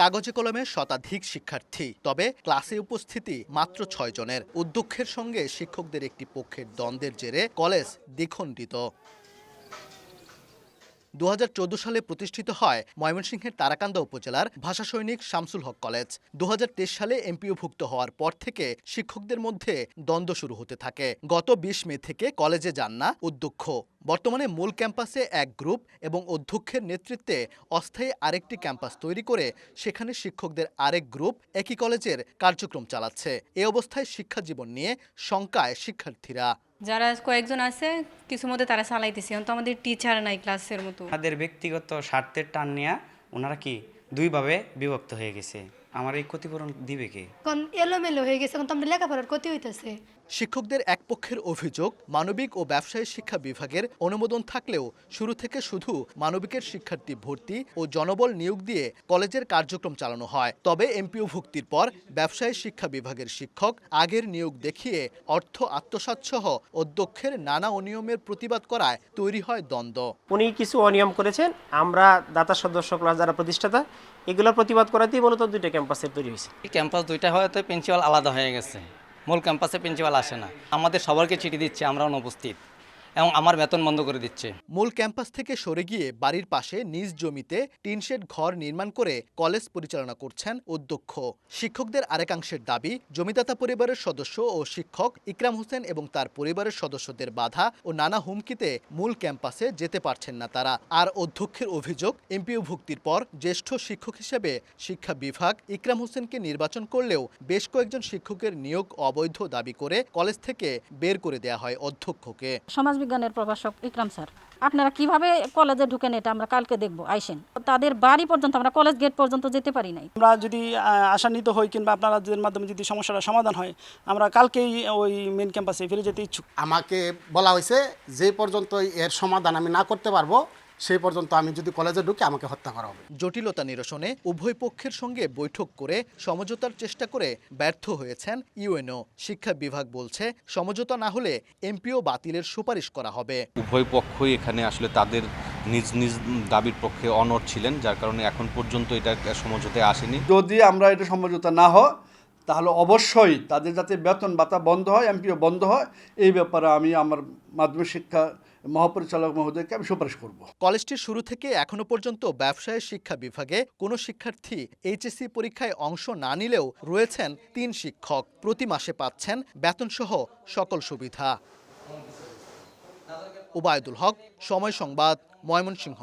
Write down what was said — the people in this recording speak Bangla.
কাগজে কলমে শতাধিক শিক্ষার্থী, তবে ক্লাসে উপস্থিতি মাত্র ছয় জনের উদ্যক্ষের সঙ্গে শিক্ষকদের একটি পক্ষের দ্বন্দ্বের জেরে কলেজ দ্বিখণ্ডিত। দু হাজার চৌদ্দ সালে প্রতিষ্ঠিত হয় ময়মনসিংহের তারাকান্দা উপজেলার ভাষা সৈনিক শামসুল হক কলেজ। দু হাজার তেইশ সালে এমপিওভুক্ত হওয়ার পর থেকে শিক্ষকদের মধ্যে দ্বন্দ্ব শুরু হতে থাকে। গত বিশ মে থেকে কলেজে যান না অধ্যক্ষ বর্তমানে মূল ক্যাম্পাসে এক গ্রুপ এবং অধ্যক্ষের নেতৃত্বে অস্থায়ী আরেকটি ক্যাম্পাস তৈরি করে সেখানে শিক্ষকদের আরেক গ্রুপ একই কলেজের কার্যক্রম চালাচ্ছে। এ অবস্থায় শিক্ষা জীবন নিয়ে শঙ্কায় শিক্ষার্থীরা। যারা কয়েকজন আছে কিছু মধ্যে তারা চালাইতেছে। এখন তো আমাদের টিচার নাই ক্লাসের মতো। তাদের ব্যক্তিগত স্বার্থের টান নেওয়া ওনারা কি দুইভাবে বিভক্ত হয়ে গেছে? আমার এই ক্ষতিপূরণ দিবে কি? এখন এলোমেলো হয়ে গেছে এখন তো আমরা লেখাপড়ার ক্ষতি হইতেছে। শিক্ষকদের এক পক্ষের অভিযোগ মানবিক ও ব্যবসায়ী শিক্ষা বিভাগের অনুমোদন থাকলেও শুরু থেকে শুধু মানবিকের শিক্ষার্থী ভর্তি ও জনবল নিয়োগ দিয়ে কলেজের কার্যক্রম চালানো হয়। তবে এমপিও ভুক্তির পর ব্যবসায়ী শিক্ষা বিভাগের শিক্ষক আগের নিয়োগ দেখিয়ে অর্থ আত্মসাৎসহ অধ্যক্ষের নানা অনিয়মের প্রতিবাদ করায় তৈরি হয় দ্বন্দ্ব। উনি কিছু অনিয়ম করেছেন। আমরা দাতা সদস্য ক্লাস যারা প্রতিষ্ঠাতা এগুলোর প্রতিবাদ করাতেই মূলত দুইটা ক্যাম্পাসের তৈরি হয়েছে। এই ক্যাম্পাস দুইটা হয়তো প্রিন্সিপাল আলাদা হয়ে গেছে। মূল ক্যাম্পাসে প্রিন্সিপাল আসে না। আমাদের সবারকে চিঠি দিচ্ছে আমরা অনুপস্থিত। এবং আমার বেতন বন্ধ করে দিচ্ছে। মূল ক্যাম্পাস থেকে সরে গিয়ে বাড়ির পাশে নিজ জমিতে টিনশেড ঘর নির্মাণ করে কলেজ পরিচালনা করছেন অধ্যক্ষ। শিক্ষকদের আরেকাংশের দাবি জমিদাতা পরিবারের সদস্য ও শিক্ষক ইকরাম হোসেন এবং তার পরিবারের সদস্যদের বাধা ও নানা হুমকিতে মূল ক্যাম্পাসে যেতে পারছেন না তারা। আর অধ্যক্ষের অভিযোগ এমপিও ভুক্তির পর জ্যেষ্ঠ শিক্ষক হিসেবে শিক্ষা বিভাগ ইকরাম হোসেনকে নির্বাচন করলেও বেশ কয়েকজন শিক্ষকের নিয়োগ অবৈধ দাবি করে কলেজ থেকে বের করে দেয়া হয় অধ্যক্ষকে। সমাজবিজ্ঞানের প্রভাষক ইকরাম স্যার আপনারা কীভাবে কলেজে ঢুকেন এটা আমরা কালকে দেখব আইসেন। তাদের বাড়ি পর্যন্ত আমরা কলেজ গেট পর্যন্ত যেতে পারি নাই। আমরা যদি আশান্বিত হই কিংবা আপনারা মাধ্যমে যদি সমস্যাটা সমাধান হয় আমরা কালকেই ওই মেন ক্যাম্পাসে ফিরে যেতে ইচ্ছুক। আমাকে বলা হয়েছে যে পর্যন্ত এর সমাধান আমি না করতে পারব সেই পর্যন্ত আমি যদি কলেজে ঢুকে আমাকে হত্যা করা হবে। জটিলতা নিরসনে উভয় পক্ষের সঙ্গে বৈঠক করে সমঝোতার চেষ্টা করে ব্যর্থ হয়েছেন ইউএনও। শিক্ষা বিভাগ বলছে সমঝোতা না হলে এমপিও বাতিলের সুপারিশ করা হবে। উভয় পক্ষই এখানে আসলে তাদের নিজ নিজ দাবির পক্ষে অনড় ছিলেন যার কারণে এখন পর্যন্ত এটা একটা সমঝোতায় আসেনি। যদি আমরা এটা সমঝোতা না হয় তাহলে অবশ্যই তাদের যাতে বেতন ভাতা বন্ধ হয় এমপিও বন্ধ হয় এই ব্যাপারে আমি আমার মাধ্যমিক শিক্ষা মহাপরিচালক মহোদয়কে আমি সুপারিশ করব। কলেজটির শুরু থেকে এখনও পর্যন্ত ব্যবসায় শিক্ষা বিভাগে কোনো শিক্ষার্থী এইচএসসি পরীক্ষায় অংশ না নিলেও রয়েছেন তিন শিক্ষক। প্রতি মাসে পাচ্ছেন বেতন সহ সকল সুবিধা। ওবায়দুল হক, সময় সংবাদ, ময়মনসিংহ।